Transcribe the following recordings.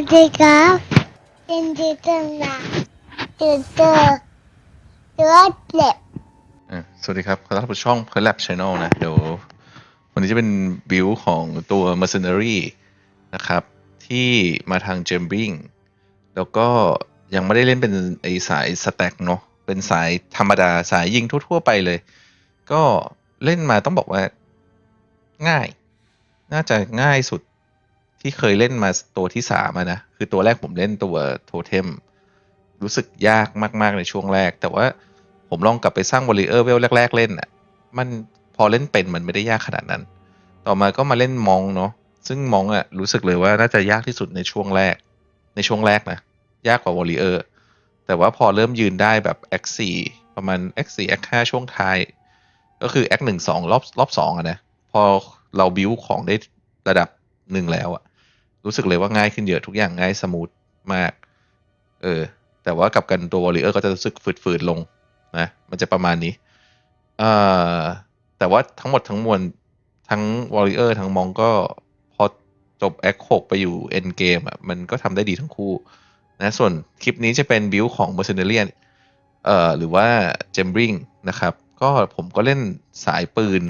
วัสดีครับยินดีต้อนรับยูเตอร์รถเล็บอะสวัสดีครับขอต้อนรับสู่ช่อง p e r l a b Channel นะ เดี๋ยว วันนี้จะเป็นบิวของตัว Mercenary นะครับ ที่มาทาง Jambing แล้วก็ยังไม่ได้เล่นเป็นไอสายสแต็กเนาะเป็นสายธรรมดาสายยิงทั่ว ๆ ไปเลย ก็เล่นมาต้องบอกว่าง่าย น่าจะง่ายสุด ที่เคยเล่นมาตัวที่สามนะ คือตัวแรกผมเล่นตัวโทเทม รู้สึกยากมาก ๆ ในช่วงแรก แต่ว่าผมลองกลับไปสร้างวอลเลเยอร์เวลแรก ๆ เล่นอะ มันพอเล่นเป็นมันไม่ได้ยากขนาดนั้น ต่อมาก็มาเล่นมองเนาะ ซึ่งมองอะรู้สึกเลยว่าน่าจะยากที่สุดในช่วงแรก ในช่วงแรกนะ ยากกว่าวอลเลเยอร์แต่ว่าพอเริ่มยืนได้แบบ X 4 ประมาณ X 4 X 5 ช่วงท้าย ก็คือ X 1 2รอบรอบสองอะนะ พอเราบิวของได้ระดับหนึ่งแล้วอะ รู้สึกเลยว่าง่ายขึ้นเยอะทุกอย่างง่ายสมูทมาก เออ แต่ว่ากับกันตัววอลเลเยอร์ก็จะรู้สึกฝืดๆลงนะ มันจะประมาณนี้เอ่อแต่ว่าทั้งหมดทั้งมวลทั้งวอลเลเยอร์ทั้งมองก็พอจบแอค6ไปอยู่เอ็นเกมอะมันก็ทำได้ดีทั้งคู่นะส่วนคลิปนี้จะเป็นบิลของ Mercenarian เอ่อหรือว่า j e m b r i n g นะครับ ก็ผมก็เล่นสายปืน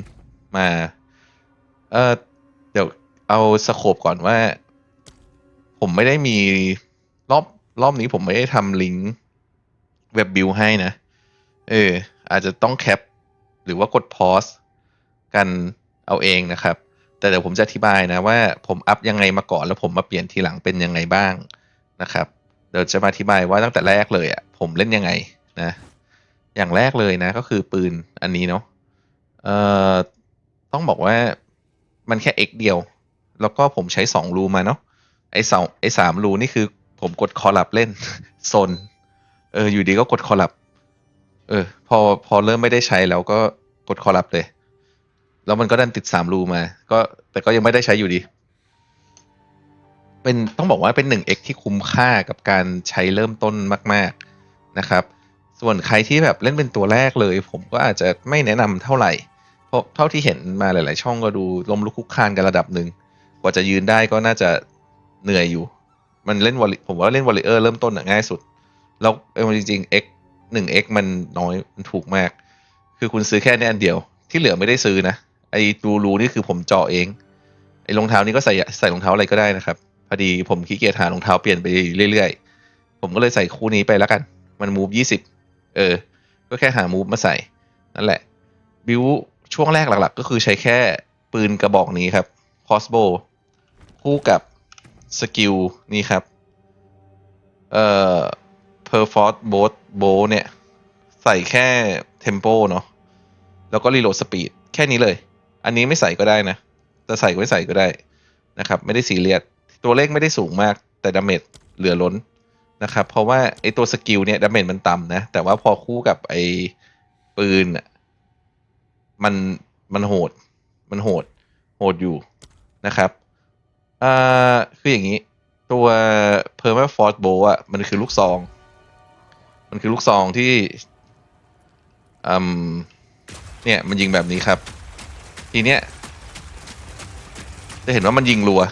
มาเอ่อเดี๋ยวเอาสโคปก่อนว่า ผมไม่ได้มีรอบรอบนี้ผมไม่ได้ทำลิงก์เว็บบิลให้นะ เออ อาจจะต้องแคป หรือว่ากดพอสกันเอาเองนะครับ แต่เดี๋ยวผมจะอธิบายนะว่าผมอัพยังไงมาก่อนแล้วผมมาเปลี่ยนทีหลังเป็นยังไงบ้างนะครับ เดี๋ยวจะมาอธิบายว่าตั้งแต่แรกเลยอะผมเล่นยังไงนะ อย่างแรกเลยนะ ก็คือปืนอันนี้เนาะ เอ่อ ต้องบอกว่ามันแค่ x เดียว แล้วก็ผมใช้สองรูมาเนาะ ไอ้สองไอ้สามรูนี่คือ ผมกดคอลับเล่นโซนเออ อยู่ดีก็กดคอลับ เออ พอพอเริ่มไม่ได้ใช้แล้วก็กดคอลับเลย แล้วมันก็ดันติดสามรูมา ก็แต่ก็ยังไม่ได้ใช้อยู่ดี เป็นต้องบอกว่าเป็นหนึ่ง x ที่คุ้มค่ากับการใช้เริ่มต้นมาก ๆนะครับ ส่วนใครที่แบบเล่นเป็นตัวแรกเลย ผมก็อาจจะไม่แนะนำเท่าไหร่เพราะเท่าที่เห็นมาหลาย ๆ ช่องก็ดูล้มลุกคุกคานกันระดับหนึ่งกว่าจะยืนได้ก็น่าจะ เหนื่อยอยู่ มันเล่นวอลผมว่าเล่นวอลเลเยอร์เริ่มต้นน่ะง่ายสุด แล้วเออจริงๆ x หนึ่ง x มันน้อยมันถูกมาก คือคุณซื้อแค่นี้อันเดียว ที่เหลือไม่ได้ซื้อนะ ไอ้รูรูนี่คือผมเจาะเอง ไอ้รองเท้านี่ก็ใส่ใส่รองเท้าอะไรก็ได้นะครับ พอดีผมขี้เกียจหารองเท้าเปลี่ยนไปเรื่อยๆ ผมก็เลยใส่คู่นี้ไปแล้วกัน มันมูฟยี่สิบเออ ก็แค่หามูฟมาใส่ นั่นแหละ บิวช่วงแรกหลักๆ ก็คือใช้แค่ปืนกระบอกนี้ครับ crossbow คู่กับ สกิลนี่ครับ เอ่อ perforce bow bow เนี่ย ใส่แค่ tempo เนาะแล้วก็ reload speed แค่นี้เลย อันนี้ไม่ใส่ก็ได้นะ จะใส่ก็ไม่ใส่ก็ได้นะครับ ไม่ได้ซีเรียสตัวเลขไม่ได้สูงมากแต่ดาเมจเหลือล้นนะครับ เพราะว่าไอตัวสกิลเนี่ยดาเมจมันต่ำนะ แต่ว่าพอคู่กับไอปืนมันมันโหด มันโหด โหดอยู่นะครับ อ่าคืออย่างนี้ ตัว perma force bow อะมันคือลูกซอง มันคือลูกซองที่อืมเนี่ยมันยิงแบบนี้ครับ ทีเนี้ยจะเห็นว่ามันยิงรัว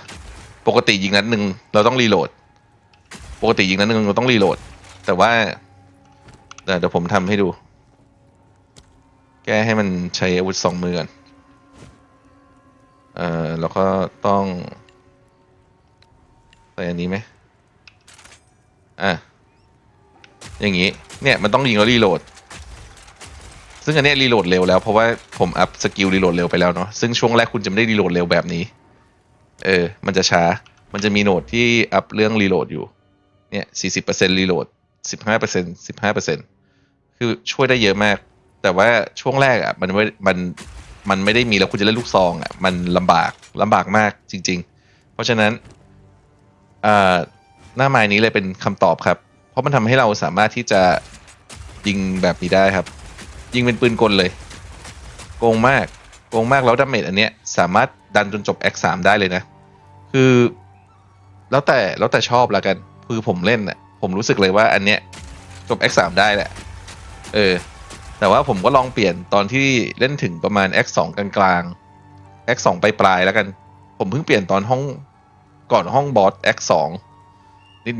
ปกติยิงนัดหนึ่งเราต้องรีโหลด ปกติยิงนัดหนึ่งเราต้องรีโหลด แต่ว่าเดี๋ยวผมทำให้ดู แก้ให้มันใช้อาวุธสองมือก่อนเอ่อแล้วก็ต้อง ใส่อันนี้ไหมอะอย่างนี้ เนี่ยมันต้องยิงแล้วรีโหลด ซึ่งอันนี้รีโหลดเร็วแล้วเพราะว่าผมอัพสกิลรีโหลดเร็วไปแล้วเนาะ ซึ่งช่วงแรกคุณจะไม่ได้รีโหลดเร็วแบบนี้ เออ มันจะช้า มันจะมีโหนดที่อัพเรื่องรีโหลดอยู่ เนี่ย40%รีโหลด15% 15%คือช่วยได้เยอะมาก แต่ว่าช่วงแรกอะมันไม่ มัน มันไม่ได้มีแล้วคุณจะเล่นลูกซองอะ มันลำบากลำบากมากจริง ๆ เพราะฉะนั้น หน้าไม้นี้เลยเป็นคำตอบครับ เพราะมันทำให้เราสามารถที่จะยิงแบบนี้ได้ครับ ยิงเป็นปืนกลเลย โกงมากโกงมากแล้วดาเมจอันเนี้ยสามารถดันจนจบ X3 ได้เลยนะ คือ แล้วแต่แล้วแต่ชอบละกันคือผมเล่นน่ะผมรู้สึกเลยว่าอันเนี้ยจบ X3 ได้แหละ เออ แต่ว่าผมก็ลองเปลี่ยนตอนที่เล่นถึงประมาณ X2 กลางๆ X2 ปลายๆแล้วกัน ผมเพิ่งเปลี่ยนตอนห้อง ก่อนห้องบอส X2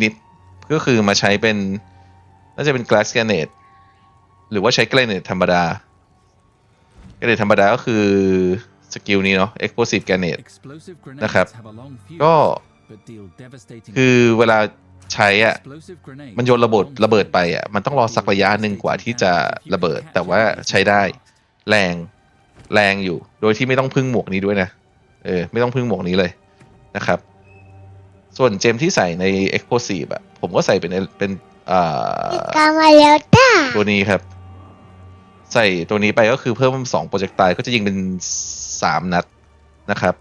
นิดๆ ก็คือมาใช้เป็น น่าจะเป็น glass grenade หรือว่าใช้ grenade ธรรมดา grenade ธรรมดาก็คือสกิลนี้เนาะ explosive grenade นะครับ ก็คือเวลาใช้อะมันโยนระเบิดระเบิดไปอะมันต้องรอสักระยะหนึ่งกว่าที่จะระเบิด แต่ว่าใช้ได้แรงแรงอยู่ โดยที่ไม่ต้องพึ่งหมวกนี้ด้วยนะเออไม่ต้องพึ่งหมวกนี้เลยนะครับ ส่วนเจมที่ใส่ใน Explosive อะผมก็ใส่เป็นเป็นอ่ากามาแล้วจ้าตัวนี้ครับ ใส่ตัวนี้ไปก็คือเพิ่มสองโปรเจกต์ตายก็จะยิงเป็นสามนัดนะครับ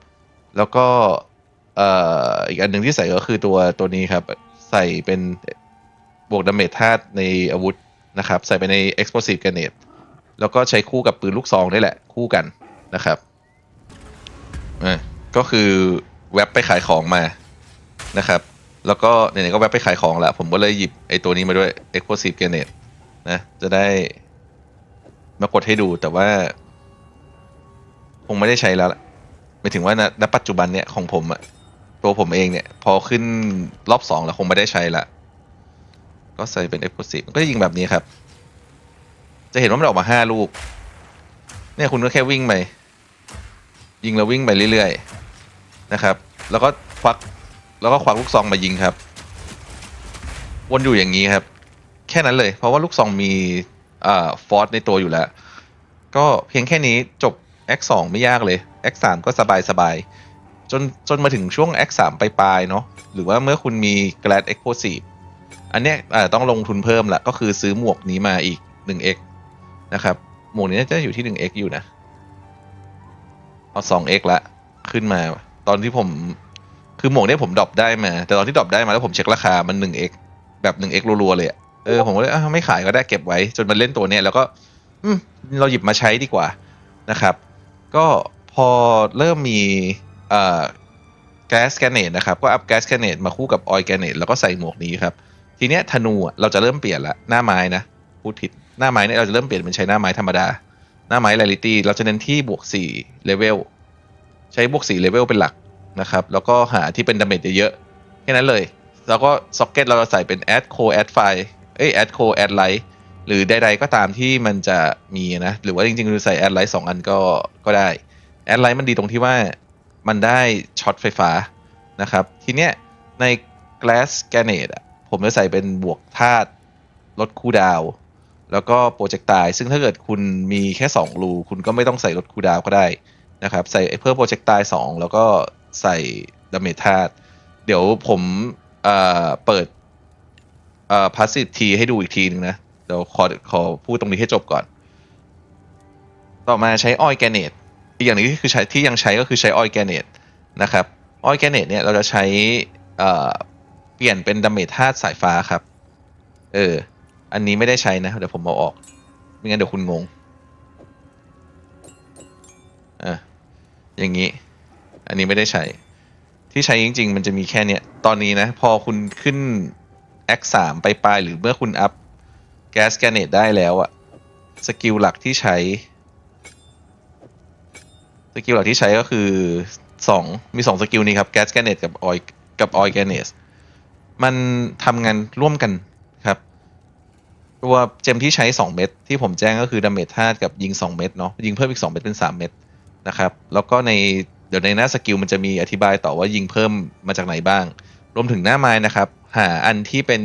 แล้วก็เอ่ออีกอันหนึ่งที่ใส่ก็คือตัวตัวนี้ครับ ใส่เป็นบวกดาเมจธาตุในอาวุธนะครับ ใส่ไปใน explosive grenade แล้วก็ใช้คู่กับปืนลูกซองได้แหละคู่กันนะครับอะก็คือแว็บไปขายของมา นะครับ แล้วก็ไหนๆก็แว็บไปขายของล้วผมก็เลยหยิบไอ้ตัวนี้มาด้วย explosive grenade นะ จะได้มากดให้ดูแต่ว่า คงไม่ได้ใช้แล้วละหมายถึงว่าณณปัจจุบันเนี่ยของผมอะตัวผมเองเนี่ย พอขึ้นรอบสองแล้วคงไม่ได้ใช้ละก็ใส่เป็น explosive ก็ยิงแบบนี้ครับ จะเห็นว่ามันออกมาห้าลูก เนี่ยคุณก็แค่วิ่งไปยิงแล้ววิ่งไปเรื่อยๆนะครับ แล้วก็ควัก แล้วก็ควักลูกซองมายิงครับ วนอยู่อย่างนี้ครับ แค่นั้นเลย เพราะว่าลูกซองมีอ่าฟอร์สในตัวอยู่แล้ว ก็เพียงแค่นี้จบ X 2ไม่ยากเลย X 3ก็สบายสบายๆจนจนมาถึงช่วง X 3ปลายๆเนาะหรือว่าเมื่อคุณมี Glad Explosive อันเนี้ยต้องลงทุนเพิ่มละก็คือซื้อหมวกนี้มาอีก 1x นะครับ หมวกนี้จะอยู่ที่ 1x อยู่นะ เอา 2x ละ ขึ้นมา ตอนที่ผม คือหมวกเนี้ยผมดรอปได้มา แต่ตอนที่ดรอปได้มาแล้วผมเช็คราคามัน 1x แบบ 1x รัวๆเลยอะเออผมก็เลยอะไม่ขายก็ได้เก็บไว้ จนมันเล่นตัวเนี้ยแล้วก็ อืมเราหยิบมาใช้ดีกว่านะครับ ก็พอเริ่มมีเอ่อแก๊สแกเนตนะครับ ก็อัพแก๊สแกเนตมาคู่กับออยแกเนตแล้วก็ใส่หมวกนี้ครับ ทีเนี้ยธนูอะเราจะเริ่มเปลี่ยนละหน้าไม้นะพูดผิดหน้าไม้เนี่ยเราจะเริ่มเปลี่ยนเป็นใช้หน้าไม้ธรรมดา หน้าไม้เรลิตี้เราจะเน้นที่บวก4เลเวลใช้บวก4เลเวลเป็นหลัก นะครับ แล้วก็หาที่เป็นดาเมจเยอะๆแค่นั้นเลย แล้วก็ซ็อกเก็ตเราจะใส่เป็น add core add file เอ้ย add core add light หรือใดๆก็ตามที่มันจะมีนะ หรือว่าจริงๆคือใส่ add light สองอันก็ก็ได้ add light มันดีตรงที่ว่ามันได้ช็อตไฟฟ้านะครับ ทีเนี้ยใน glass grenade อะผมจะใส่เป็นบวกธาตุลดคูดาว แล้วก็โปรเจกต์ตายซึ่งถ้าเกิดคุณมีแค่ 2 รู คุณก็ไม่ต้องใส่ลดคูดาวก็ได้นะครับ ใส่เพิ่มโปรเจกต์ตาย2แล้วก็ ใส่ดาเมจธาตุเดี๋ยวผมเอ่อเปิดเอ่อ passive T ให้ดูอีกทีนึงนะ เดี๋ยวขอขอพูดตรงนี้ให้จบก่อน ต่อมาใช้ออยแกเนตอีกอย่างหนึงที่คือใช้ที่ยังใช้ก็คือใช้ออยแกเนตนะครับออยแกเนตเนี่ยเราจะใช้เอ่อเปลี่ยนเป็นดาเมจธาตุสายฟ้าครับ เออ อันนี้ไม่ได้ใช้นะ เดี๋ยวผมเอาออก ไม่งั้นเดี๋ยวคุณงงอะอย่างนี้ อันนี้ไม่ได้ใช้ ที่ใช้จริง ๆ มันจะมีแค่เนี้ย ตอนนี้นะ พอคุณขึ้น X 3 ไปปลายหรือเมื่อคุณอัพแก๊สแกเนตได้แล้วอะสกิลหลักที่ใช้ สกิลหลักที่ใช้ก็คือสองมีสองสกิลนี้ครับแก๊สแกเนตกับออยกับออยแกเนสมันทำงานร่วมกันครับ ตัวเจมที่ใช้ 2 เม็ดที่ผมแจ้งก็คือดาเมจธาตุกับยิง 2 เม็ดเนาะยิงเพิ่มอีก 2 เม็ดเป็น 3 เม็ดนะครับ แล้วก็ใน เดี๋ยวในหน้าสกิลมันจะมีอธิบายต่อว่ายิงเพิ่มมาจากไหนบ้าง รวมถึงหน้าไม้นะครับ หาอันที่เป็น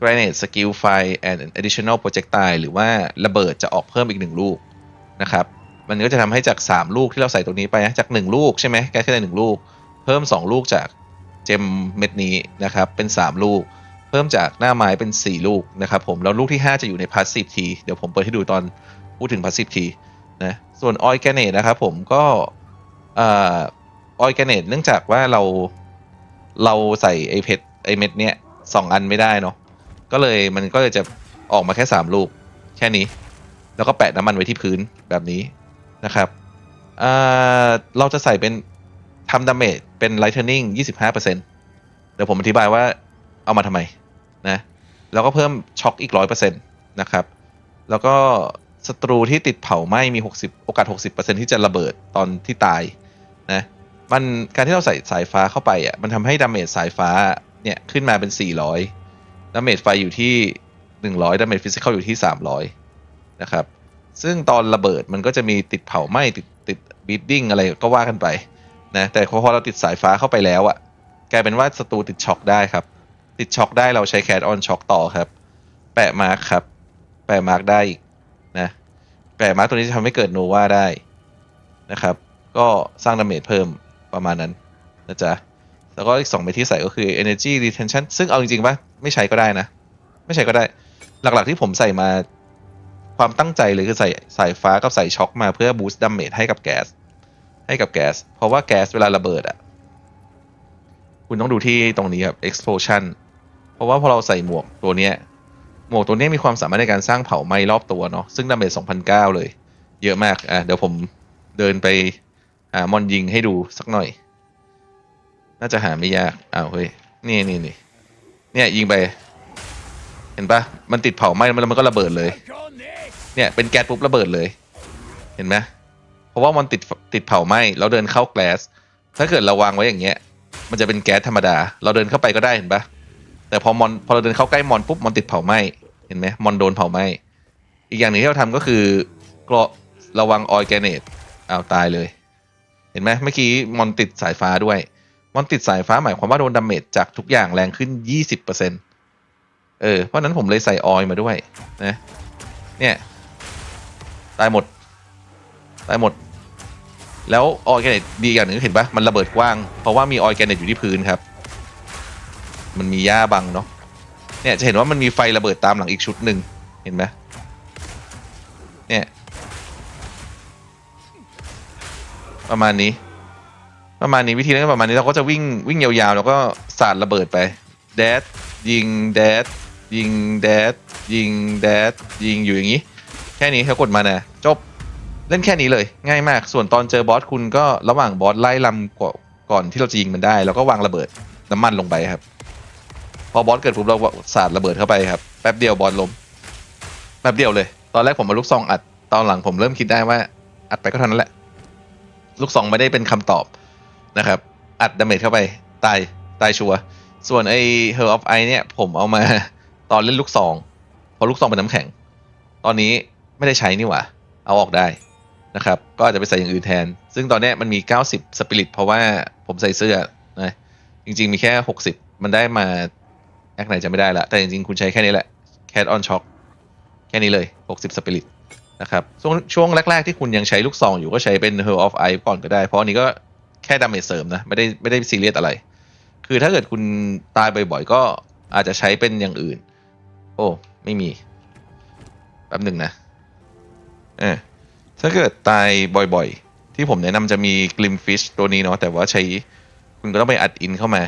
Granite Skill Fire and Additional Projectile หรือว่าระเบิดจะออกเพิ่มอีกหนึ่งลูกนะครับ มันก็จะทำให้จาก 3 ลูกที่เราใส่ตรงนี้ไปนะจาก 1 ลูกใช่ไหมแก้แค่หนึ่งลูก เพิ่ม 2 ลูกจากเจมเม็ดนี้นะครับเป็น 3 ลูก เพิ่มจากหน้าไม้เป็น 4 ลูกนะครับผมแล้วลูกที่ 5 จะอยู่ใน Passive T เดี๋ยวผมเปิดให้ดูตอนพูดถึง Passive T นะส่วน Oil Granate นะครับผมก็ เอ่อ Oil Granate เนื่องจากว่าเราเราใส่ไอเพชรไอเม็ดเนี้ยสองอันไม่ได้เนาะก็เลยมันก็เลยจะออกมาแค่3ลูกแค่นี้ แล้วก็แปะน้ำมันไว้ที่พื้นแบบนี้นะครับอ่าเราจะใส่เป็นทำดาเมจเป็น lightning 25%เดี๋ยวผมอธิบายว่าเอามาทำไมนะแล้วก็เพิ่มช็อคอีก100%นะครับ แล้วก็ศัตรูที่ติดเผาไหม้มี 60 โอกาส 60%ที่จะระเบิดตอนที่ตาย นะมันการที่เราใส่สายฟ้าเข้าไปอะมันทำให้ดาเมจสายฟ้าเนี่ยขึ้นมาเป็น 400ดาเมจไฟอยู่ที่ 100ดาเมจฟิสิกอลอยู่ที่ 300 นะครับ ซึ่งตอนระเบิดมันก็จะมีติดเผาไหม้ติดติดบีดดิ้งอะไรก็ว่ากันไปนะแต่พอเราติดสายฟ้าเข้าไปแล้วอะกลายเป็นว่าศัตรูติดช็อคได้ครับ ติดช็อคได้เราใช้แคดออนช็อคต่อครับ แปะมาร์คครับ แปะมาร์คได้อีกนะแปะมาร์คตัวนี้จะทำให้เกิดโนวาได้นะครับ ก็สร้างดาเมจเพิ่มประมาณนั้นนะจ๊ะ แล้วก็อีกสองเมทที่ใส่ก็คือ energy retention ซึ่งเอาจริงๆป่ะไม่ใช้ก็ได้นะ ไม่ใช้ก็ได้ หลักๆที่ผมใส่มาความตั้งใจเลยคือใส่สายฟ้ากับใส่ช็อคมาเพื่อบูสต์ดาเมจให้กับแก๊สให้กับแก๊สเพราะว่าแก๊สเวลาระเบิดอะคุณต้องดูที่ตรงนี้ครับ explosion เพราะว่าพอเราใส่หมวกตัวเนี้ยหมวกตัวเนี้ยมีความสามารถในการสร้างเผาไหม้รอบตัวเนาะซึ่งดาเมจ2,009 เลย เยอะมาก อะ เดี๋ยวผมเดินไป หามอนยิงให้ดูสักหน่อย น่าจะหาไม่ยากอ้าวเฮ้ยนี่นี่นี่เนี่ยยิงไป เห็นปะมันติดเผาไหม้แล้วมันก็ระเบิดเลย เนี่ยเป็นแก๊สปุ๊บระเบิดเลย เห็นไหมเพราะว่ามันติดติดเผาไหม้เราเดินเข้าแก๊สถ้าเกิดเราวางไว้อย่างเงี้ย มันจะเป็นแก๊สธรรมดา เราเดินเข้าไปก็ได้เห็นปะแต่พอมอนพอเราเดินเข้าใกล้มอนปุ๊บมอนติดเผาไหม้เห็นไหมมอนโดนเผาไหม้อีกอย่างหนึ่งที่เราทำก็คือกราะระวังออยแกเนตอ้าวตายเลย ห็นไหมเมื่อกี้มอนติดสายฟ้าด้วย มอนติดสายฟ้าหมายความว่าโดนดาเมจจากทุกอย่างแรงขึ้น 20%เออเพราะฉะนั้นผมเลยใส่ออยมาด้วยนะเนี่ยตายหมดตายหมด แล้วออยแกเนตดีอย่างหนึ่งเห็นปะมันระเบิดกว้าง เพราะว่ามีออยแกเนตอยู่ที่พื้นครับ มันมีหญ้าบังเนาะเนี่ยจะเห็นว่ามันมีไฟระเบิดตามหลังอีกชุดหนึ่งเห็นไหมเนี่ย ประมาณนี้ ประมาณนี้วิธีเล่นก็ประมาณนี้เราก็จะวิ่งวิ่งยาวๆ แล้วก็สาดระเบิดไปแดดยิงแดดยิงแดดยิงแดดยิงอยู่อย่างนี้ แค่นี้เขากดมานะจบเล่นแค่นี้เลย ง่ายมากส่วนตอนเจอบอสคุณก็ระหว่างบอสไล่ลำก่อนก่อนที่เราจะยิงมันได้ แล้วก็วางระเบิดน้ำมันลงไปครับ พอบอสเกิดปุ๊บเราสาดระเบิดเข้าไปครับแป๊บเดียวบอสล้มแป๊บเดียวเลย ตอนแรกผมมาลูกซองอัดตอนหลังผมเริ่มคิดได้ว่าอัดไปก็เท่านั้นแหละ ลูกซองไม่ได้เป็นคำตอบนะครับ อัดดาเมจเข้าไป ตายตายชัวส่วนไอ้ Her of Ice เนี่ย ผมเอามาตอนเล่นลูกซองพราะลูกซองเป็นน้ำแข็ง ตอนนี้ไม่ได้ใช้นี่หว่า เอาออกได้นะครับ ก็อาจจะไปใส่อย่างอื่นแทน ซึ่งตอนนี้มันมี 90 สปิริตเพราะว่าผมใส่เสื้อนะจริง ๆ มีแค่ 60 มันได้มาแอคไหนจะไม่ได้ละแต่จริง ๆ คุณใช้แค่นี้แหละ Cat on Shock แค่นี้เลย 60 สปิริต นะครับช่วงช่วงแรก ๆ ที่คุณยังใช้ลูกซองอยู่ก็ใช้เป็น Her of Ice ก่อนก็ได้ เพราะอันนี้ก็แค่ดาเมจเสริมนะ ไม่ได้ไม่ได้ซีเรียสอะไร คือถ้าเกิดคุณตายบ่อยๆ ก็อาจจะใช้เป็นอย่างอื่น โอ้ ไม่มีแป๊บหนึ่งนะเออถ้าเกิดตายบ่อยๆ ที่ผมแนะนำจะมี Glimfish ตัวนี้เนาะแต่ว่าใช้คุณก็ต้องไปอัดอินเข้ามา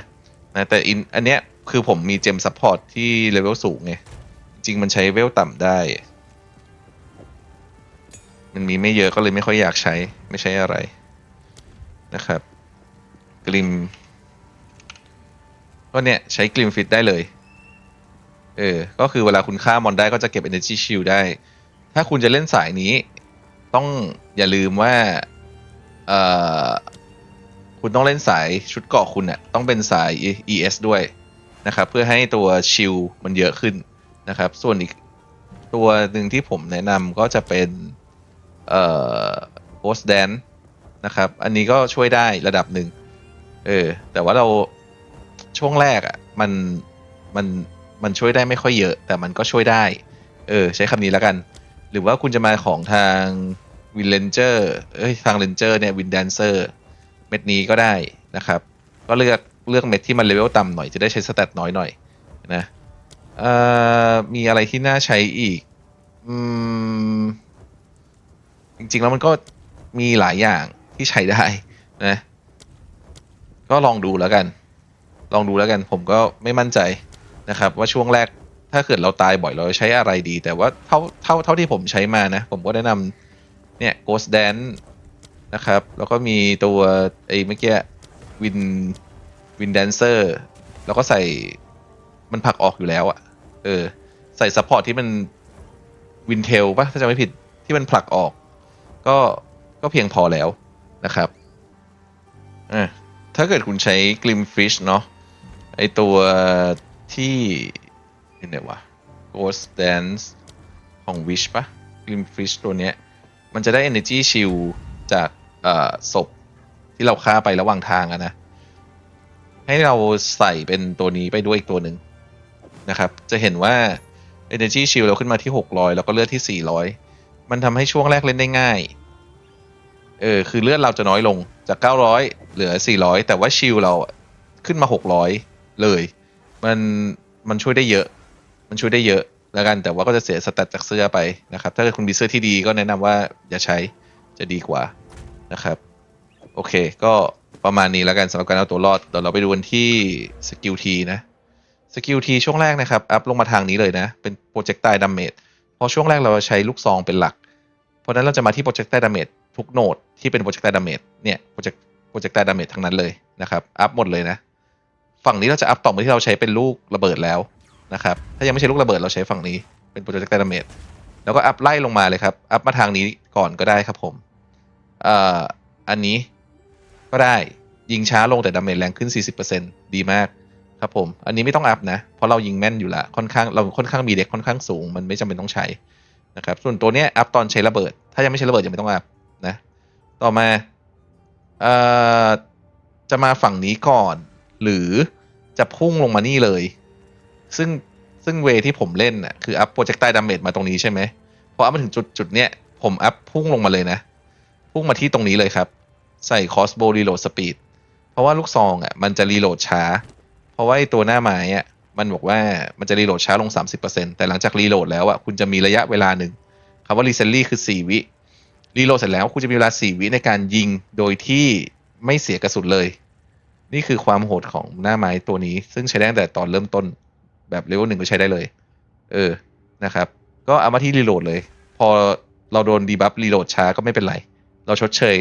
นะแต่อินอันเนี้ยคือผมมีเจมซัพพอร์ตที่เลเวลสูงไงจริงมันใช้เวลต่ำได้ มันมีไม่เยอะก็เลยไม่ค่อยอยากใช้ไม่ใช่อะไรนะครับกลิมก็เนี่ยใช้กลิมฟิตได้เลย เออ ก็คือเวลาคุณฆ่ามอนได้ก็จะเก็บ energy shield ได้ ถ้าคุณจะเล่นสายนี้ ต้องอย่าลืมว่า เอ่อ คุณต้องเล่นสายชุดเกาะคุณเน่ะต้องเป็นสาย ES ด้วยนะครับ เพื่อให้ตัวชิลมันเยอะขึ้นนะครับ ส่วนอีกตัวหนึ่งที่ผมแนะนำก็จะเป็น เอ่อ post dance นะครับ อันนี้ก็ช่วยได้ระดับหนึ่งเออ แต่ว่าเราช่วงแรกอะ่ะมันมันมันช่วยได้ไม่ค่อยเยอะ แต่มันก็ช่วยได้ เออ ใช้คำนี้แล้วกัน หรือว่าคุณจะมาของทางวินเลนเจอร์เอ้ยทางเลนเจอร์เนี่ยวินแดนเซอร์เม็ดนี้ก็ได้นะครับ ก็เลือกเลือกเม็ดที่มันเลเวลต่ำหน่อยจะได้ใช้สแตทน้อยหน่อยนะเอ่อมีอะไรที่น่าใช้อีก อืม จริง ๆ แล้วมันก็มีหลายอย่างที่ใช้ได้นะ ก็ลองดูแล้วกัน ลองดูแล้วกัน ผมก็ไม่มั่นใจนะครับ ว่าช่วงแรกถ้าเกิดเราตายบ่อยเราใช้อะไรดี แต่ว่าเท่าเท่าเท่าที่ผมใช้มานะ ผมก็แนะนำเนี่ย Ghost Dance นะครับ แล้วก็มีตัวไอ้เมื่อกี้วินวินแดนเซอร์แล้วก็ใส่มันผลักออกอยู่แล้วอะเออ ใส่ซัพพอร์ตที่มันวินเทลปะถ้าจะไม่ผิดที่มันผลักออก ก็ก็เพียงพอแล้วนะครับอะถ้าเกิดคุณใช้กลิมฟิชเนาะไอตัวที่เป็นไหนวะ Ghost Dance ของ Wish ปะ Grim Fish ตัวเนี้ย มันจะได้ Energy Shield จากศพที่เราฆ่าไประหว่างทางอะนะ ให้เราใส่เป็นตัวนี้ไปด้วยอีกตัวหนึ่งนะครับ จะเห็นว่า Energy Shield เราขึ้นมาที่ 600 แล้วก็เลือดที่ 400 มันทำให้ช่วงแรกเล่นได้ง่าย เออ คือเลือดเราจะน้อยลงจาก900เหลือ400แต่ว่าชิลเราขึ้นมา600เลย มันมันช่วยได้เยอะ มันช่วยได้เยอะแล้วกันแต่ว่าก็จะเสียสแตทจากเสื้อไปนะครับ ถ้าเกิดคุณมีเสื้อที่ดีก็แนะนำว่าอย่าใช้จะดีกว่านะครับ โอเค ก็ประมาณนี้แล้วกันสำหรับการเอาตัวรอดเดี๋ยวเราไปดูกันที่สกิลทีนะสกิลทีช่วงแรกนะครับ อัพลงมาทางนี้เลยนะ เป็นโปรเจกต์ i ด damage เพราะช่วงแรกเราจะใช้ลูกซองเป็นหลัก เพราะฉะนั้นเราจะมาที่โปรเจกต์ i ด damage ทุกโนดที่เป็นโปรเจกต์ i ด damage เนี่ยโปรเจกต์โปรเจกต์ i ด damage ทั้งนั้นเลยนะครับ อัพหมดเลยนะ ฝั่งนี้เราจะอัพต่อมื่อที่เราใช้เป็นลูกระเบิดแล้วนะครับ ถ้ายังไม่ใช่ลูกระเบิดเราใช้ฝั่งนี้เป็นโปรเจกต์ i ด damage แล้วก็อัพไล่ลงมาเลยครับ อัพมาทางนี้ก่อนก็ได้ครับผมเอ่ออันนี้ก็ได้ยิงช้าลงแต่ดาเมจแรงขึ้น 40%ดีมาก ครับผม อันนี้ไม่ต้องอัพนะ เพราะเรายิงแม่นอยู่ละค่อนข้างเราค่อนข้างมีเด็กค่อนข้างสูง มันไม่จำเป็นต้องใช้นะครับ ส่วนตัวเนี้ยอัพตอนใช้ระเบิด ถ้ายังไม่ใช้ระเบิดยังไม่ต้องอัพนะ ต่อมาเอ่อจะมาฝั่งนี้ก่อน หรือจะพุ่งลงมานี่เลย ซึ่งซึ่งเวที่ผมเล่นน่ะคืออัพโปรเจกต์ใต้ดาเมจมาตรงนี้ใช่ไหมพออัพมาถึงจุดจุดเนี้ยผมอัพพุ่งลงมาเลยนะ พุ่งมาที่ตรงนี้เลยครับ ใส่คอสโบรีโหลดสปีดเพราะว่าลูกซองอะมันจะรีโหลดช้า เพราะว่าตัวหน้าไม้อะมันบอกว่ามันจะรีโหลดช้าลง 30%แต่หลังจากรีโหลดแล้วอะคุณจะมีระยะเวลาหนึ่งคำว่ารีเซนลี่คือ 4 วิรีโหลดเสร็จแล้วคุณจะมีเวลา 4 วิในการยิงโดยที่ไม่เสียกระสุนเลย นี่คือความโหดของหน้าไม้ตัวนี้ ซึ่งใช้ได้ตั้งแต่ตอนเริ่มต้นแบบเลเวลหนึ่งก็ใช้ได้เลย เออนะครับ ก็เอามาที่รีโหลดเลย พอเราโดนดีบัฟรีโหลดช้าก็ไม่เป็นไร เราชดเชย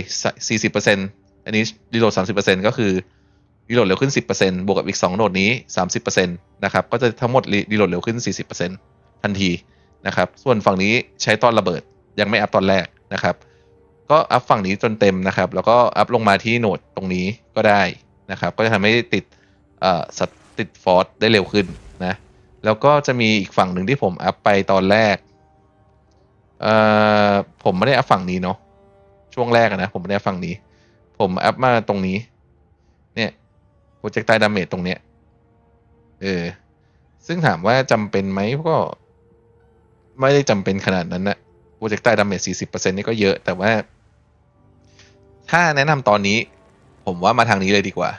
40%อันนี้รีโหลด 30%ก็คือ รีโหลดเร็วขึ้น 10%บวกกับอีก 2 โหนดนี้ 30%นะครับ ก็จะทั้งหมดรีโหลดเร็วขึ้น 40%ทันทีนะครับ ส่วนฝั่งนี้ใช้ตอนระเบิดยังไม่อัพตอนแรกนะครับ ก็อัพฝั่งนี้จนเต็มนะครับ แล้วก็อัพลงมาที่โหนดตรงนี้ก็ได้นะครับ ก็จะทำให้ติดเอ่อสติดฟอร์สได้เร็วขึ้นนะ แล้วก็จะมีอีกฝั่งหนึ่งที่ผมอัพไปตอนแรกเอ่อผมไม่ได้อัพฝั่งนี้เนาะช่วงแรกนะผมไม่ได้อัพฝั่งนี้ ผมอัพมาตรงนี้ เนี่ย เจกต์ใต้ดาเมจตรงเนี้ย เออ ซึ่งถามว่าจำเป็นไหมก็ ไม่ได้จำเป็นขนาดนั้นนะโปรเจกต์ใต้ดาเมจสี่สิบเปอร์เซ็นต์นี่ก็เยอะ แต่ว่า ถ้าแนะนำตอนนี้ ผมว่ามาทางนี้เลยดีกว่า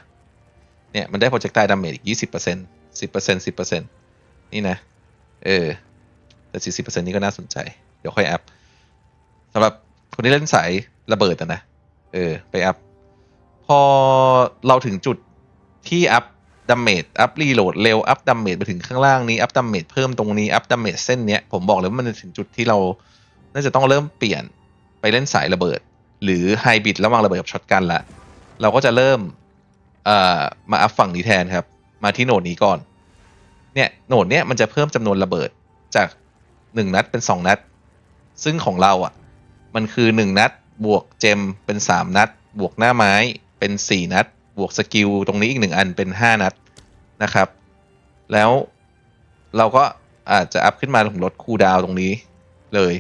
เนี่ย มันได้โปรเจกต์ใต้ดาเมจอีกยี่สิบเปอร์เซ็นต์สิบเปอร์เซ็นต์สิบเปอร์เซ็นต์นี่นะ เออ แต่สี่สิบเปอร์เซ็นต์นี่ก็น่าสนใจ เดี๋ยวค่อยอัพสำหรับคนที่เล่นสายระเบิดนะ เออ ไปอัพ พอเราถึงจุด ที่อัพดัมเมจอัพรีโหลดเร็วอัพดัมเมจไปถึงข้างล่างนี้อัพดัมเมจเพิ่มตรงนี้อัพดัมเมจเส้นเนี้ยผมบอกเลยว่ามันถึงจุดที่เราน่าจะต้องเริ่มเปลี่ยนไปเล่นสายระเบิด หรือไฮบิดระหว่างระเบิดกับช็อตกันละเราก็จะเริ่มเอ่อมาอัพฝั่งนี้แทนครับ มาที่โหนดนี้ก่อนเนี่ยโหนดเนี้ยมันจะเพิ่มจำนวนระเบิดจากหนึ่งนัดเป็นสองนัด ซึ่งของเราอะ มันคือหนึ่งนัดบวกเจมเป็นสามนัด บวกหน้าไม้เป็นสี่นัด บวกสกิลตรงนี้อีกหนึ่งอันเป็นห้านัดนะครับ แล้วเราก็อาจจะอัพขึ้นมาถึงลดคูดาวตรงนี้เลย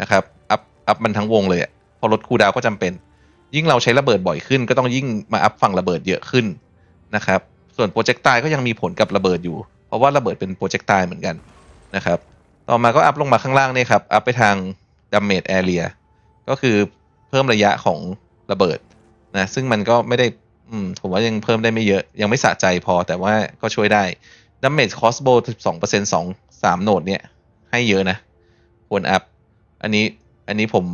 นะครับ อัพอัพมันทั้งวงเลยอะพอลดคูดาวก็จำเป็น ยิ่งเราใช้ระเบิดบ่อยขึ้น ก็ต้องยิ่งมาอัพฝั่งระเบิดเยอะขึ้นนะครับ ส่วนโปรเจกต์ตายก็ยังมีผลกับระเบิดอยู่ เพราะว่าระเบิดเป็นโปรเจกต์ตายเหมือนกันนะครับ ต่อมาก็อัพลงมาข้างล่างนี่ครับ อัพไปทาง damage area ก็คือเพิ่มระยะของระเบิดนะ ซึ่งมันก็ไม่ได้ อืมผมว่ายังเพิ่มได้ไม่เยอะ ยังไม่สะใจพอแต่ว่าก็ช่วยได้ damage crossbow 12% 2 3โหนดเนี่ย ให้เยอะนะ ควรอัพ อันนี้อันนี้ผม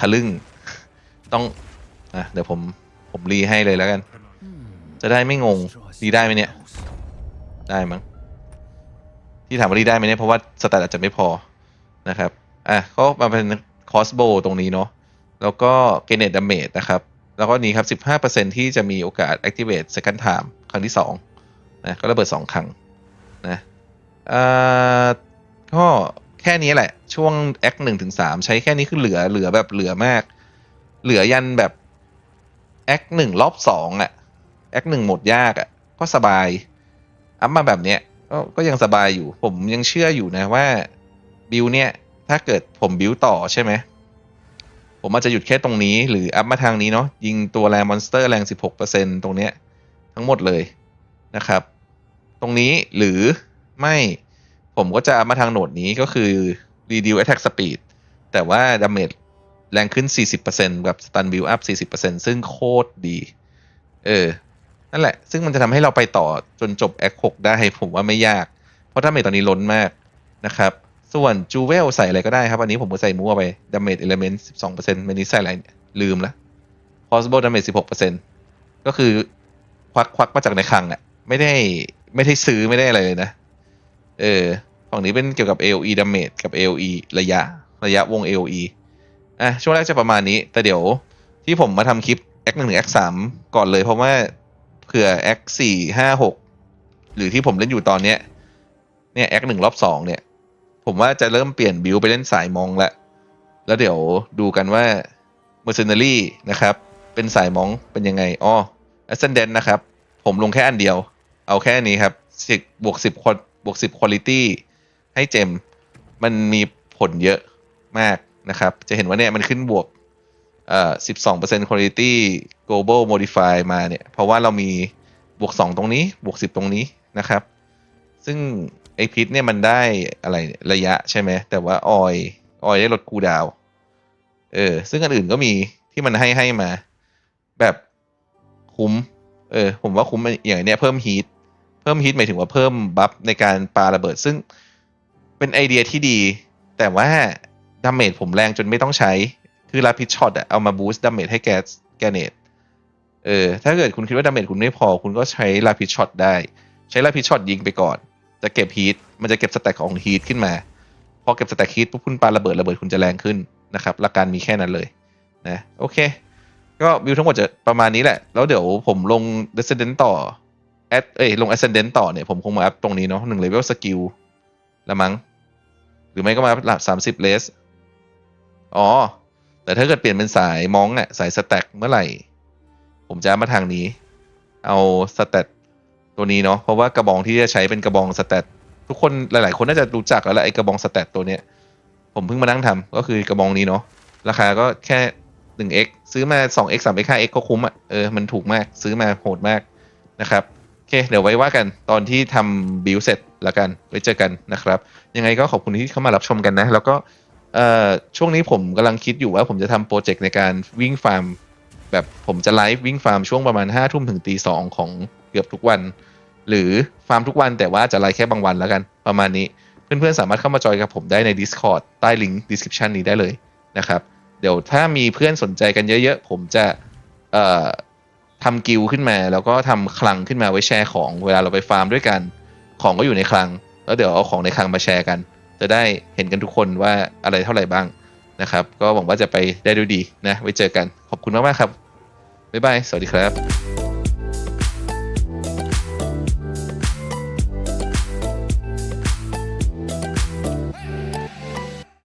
ทะลึ่ง ต้องอะเดี๋ยวผมผมรีให้เลยแล้วกัน จะได้ไม่งง รีได้ไหมเนี่ย ได้มั้งที่ถามว่ารีได้ไหมเนี่ย เพราะว่าสแตทอาจจะไม่พอนะครับ อะก็มาเป็นคอสโบตรงนี้เนาะแล้วก็เกเนตดาเมจนะครับ แล้วก็นี้ครับ 15%ที่จะมีโอกาส activate second time ครั้งที่2นะก็ระเบิด 2 ครั้งนะก็แค่นี้แหละ ช่วง act 1ถึง3ใช้แค่นี้คือเหลือเหลือแบบเหลือมาก เหลือยันแบบ act 1รอบ2อะ act 1หมดยากอะ ก็สบาย อัพมาแบบเนี้ยก็ก็ยังสบายอยู่ ผมยังเชื่ออยู่นะว่าบิวเนี่ย ถ้าเกิดผมบิวต่อใช่ไหม ผมอาจจะหยุดแค่ตรงนี้หรืออัพมาทางนี้เนาะยิงตัวแรงมอนสเตอร์แรง 16%ตรงเนี้ยทั้งหมดเลยนะครับ ตรงนี้หรือไม่ผมก็จะอัพมาทางโหนดนี้ก็คือ reduce attack speed แต่ว่า damage แรงขึ้น 40%กับ stun build up 40%ซึ่งโคตรดี เออ นั่นแหละ ซึ่งมันจะทำให้เราไปต่อจนจบ Act 6ได้ผมว่าไม่ยาก เพราะ damage ตอนนี้ล้นมากนะครับ ส่วน Jewel ใส่อะไรก็ได้ครับ อันนี้ผมก็ใส่มั่วไป damage element 12%ไม่นี้ใส่อะไรเนี่ยลืมละ possible damage 16%ก็คือ ควักควักมาจากในคลังอะไม่ได้ไม่ได้ซื้อไม่ได้อะไรเลยนะ เออฝั่งนี้เป็นเกี่ยวกับ AOE damage กับ AOE ระยะระยะวง AOE อะช่วงแรกจะประมาณนี้ แต่เดี๋ยวที่ผมมาทำคลิป Act 1หรือ Act 3ก่อนเลยเพราะว่าเผื่อ Act 4 5 6หรือที่ผมเล่นอยู่ตอนเนี้ยเนี่ย Act 1รอบ2เนี่ย ผมว่าจะเริ่มเปลี่ยนบิวไปเล่นสายมองละแล้วเดี๋ยวดูกันว่า Mercenary นะครับ เป็นสายมองเป็นยังไงอ๋อ Ascendant นะครับ ผมลงแค่อันเดียว เอาแค่นี้ครับสิบบวกสิบคนบวกสิบคุณ i t y ให้เจม มันมีผลเยอะมากนะครับ จะเห็นว่าเนี่ยมันขึ้นบวกเอ่อสิบสองเปอร์เซ็นต์ quality global modify มาเนี่ย เพราะว่าเรามีบวกสองตรงนี้บวกสิบตรงนี้นะครับ ซึ่ง ไอพิษเนี่ยมันได้อะไรระยะใช่ไหมแต่ว่าออยออยได้ลดคูดาว เออ ซึ่งอันอื่นก็มีที่มันให้ให้มา แบบคุ้ม เออ ผมว่าคุ้มอย่างเนี้ยเพิ่มฮีทเพิ่มฮีทหมายถึงว่าเพิ่มบัฟในการปาระเบิด ซึ่งเป็นไอเดียที่ดี แต่ว่าดาเมจผมแรงจนไม่ต้องใช้ คือลาพิชช็อตอะเอามาบูสต์ดาเมจให้แกแกเนตเออ ถ้าเกิดคุณคิดว่าดาเมจคุณไม่พอ คุณก็ใช้ลาพิชช็อตได้ ใช้ลาพิชช็อตยิงไปก่อน จะเก็บฮีทมันจะเก็บสแต็กของฮีทขึ้นมา พอเก็บสแต็กฮีทปุ๊บคุณปาระเบิดระเบิดคุณจะแรงขึ้นนะครับหลักการมีแค่นั้นเลยนะโอเค ก็วิวทั้งหมดจะประมาณนี้แหละ แล้วเดี๋ยวผมลง Descendant ต่อแอดเอ้ยลง Ascendant ต่อเนี่ย ผมคงมาอัพตรงนี้เนาะหนึ่งเลเวลสกิลละมั้ง หรือไม่ก็มาหลับสามสิบเลสอ๋อ แต่ถ้าเกิดเปลี่ยนเป็นสายมองอะสายสแต็กเมื่อไหร่ ผมจะมาทางนี้ เอาสแตต ตัวนี้เนาะเพราะว่ากระบองที่จะใช้เป็นกระบองสแตตทุกคนหลาย ๆ คนน่าจะรู้จักแล้วแหละไอ้กระบองสแตตตัวเนี้ย ผมเพิ่งมานั่งทำก็คือกระบองนี้เนาะราคาก็แค่ 1x ซื้อมา 2x 3x 5x ก็คุ้มอะเออมันถูกมากซื้อมาโหดมากนะครับโอเคเดี๋ยวไว้ว่ากันตอนที่ทำบิลเสร็จละกันไว้เจอกันนะครับ ยังไงก็ขอบคุณที่เข้ามารับชมกันนะ แล้วก็เอ่อช่วงนี้ผมกำลังคิดอยู่ว่าผมจะทำโปรเจกต์ในการวิ่งฟาร์ม แบบผมจะไลฟ์วิ่งฟาร์มช่วงประมาณ5้าทุ่มถึงตีสองของ กือบทุกวัน หรือฟาร์มทุกวันแต่ว่าจะไลฟ์แค่บางวันแล้วกันประมาณนี้ เพื่อนๆสามารถเข้ามาจอยกับผมได้ใน Discord ใต้ลิงก์ description นี้ได้เลยนะครับ เดี๋ยวถ้ามีเพื่อนสนใจกันเยอะๆ ผมจะทำกิลขึ้นมาแล้วก็ทำคลังขึ้นมาไว้แชร์ของเวลาเราไปฟาร์มด้วยกัน ของก็อยู่ในคลัง แล้วเดี๋ยวเอาของในคลังมาแชร์กัน จะได้เห็นกันทุกคนว่าอะไรเท่าไหร่บ้างนะครับ ก็หวังว่าจะไปได้ด้วยดีนะ ไว้เจอกัน ขอบคุณมากๆครับ บ๊ายบาย สวัสดีครับ